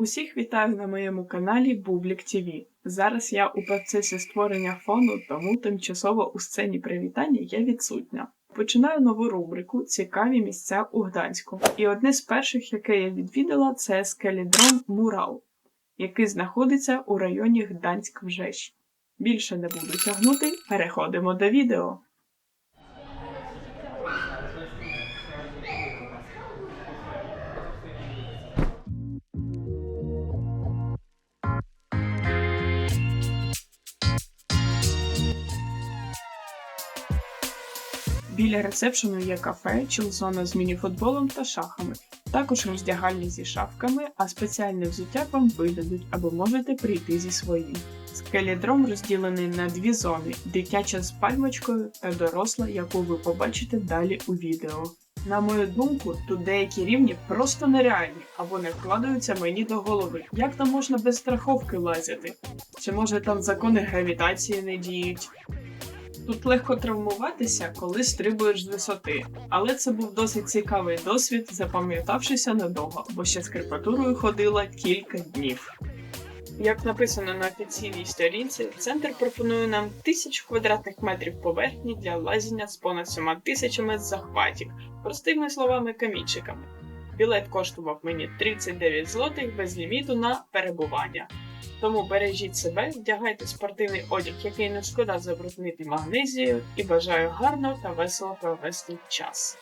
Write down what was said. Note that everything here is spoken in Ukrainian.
Усіх вітаю на моєму каналі Бублік ТВ. Зараз я у процесі створення фону, тому тимчасово у сцені привітання я відсутня. Починаю нову рубрику Цікаві місця у Гданську. І одне з перших, яке я відвідала, це скелідром Мурал, який знаходиться у районі Гданськ-Вжещ. Більше не буду тягнути, переходимо до відео. Біля ресепшену є кафе, чилзона з мініфутболом та шахами. Також роздягальні зі шафками, а спеціальне взуття вам видадуть або можете прийти зі своїм. Скелідром розділений на дві зони: дитяча з пальмочкою та доросла, яку ви побачите далі у відео. На мою думку, тут деякі рівні просто нереальні або не вкладаються мені до голови. Як там можна без страховки лазити? Чи може там закони гравітації не діють? Тут легко травмуватися, коли стрибуєш з висоти, але це був досить цікавий досвід, запам'ятавшися надовго, бо ще з крепатурою ходила кілька днів. Як написано на офіційній сторінці, центр пропонує нам тисячу квадратних метрів поверхні для лазіння з понад 7 тисячами захватів, простими словами камінчиками. Білет коштував мені 39 злотих без ліміту на перебування. Тому бережіть себе, вдягайте спортивний одяг, який не шкода забруднити магнезією, і бажаю гарно та весело провести час.